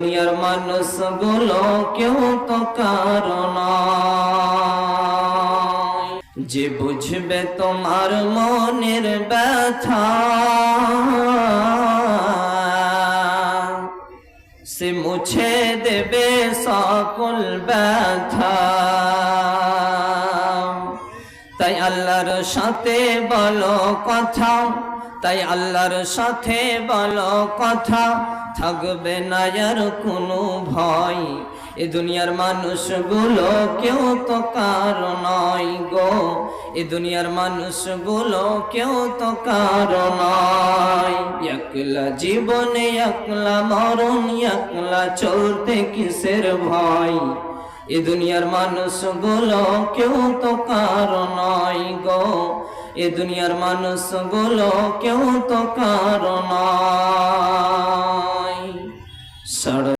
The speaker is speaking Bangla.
দুনিয়ার মানুষগুলো কেউ তো কারণ যে বুঝবে তোমার মনের ব্যথা, সে মুছে দেবে সকল ব্যথা। তাই আল্লাহর সাথে বলো কথা। তাই আল্লাহর সাথে বলো কথা। থাকবে না আর কোনো ভয়। এ দুনিয়ার মানুষগুলো কেউ তো কার নয় গো। এ দুনিয়ার মানুষগুলো কেউ তো কার নয়। একলা জীবনে একলা মরণ, একলা চলতে কিসের ভয়? এ দুনিয়ার মানুষগুলো কেউ তো কার নয় গো। এ দুনিয়ার মানুষগুলো কেউ তো কারণ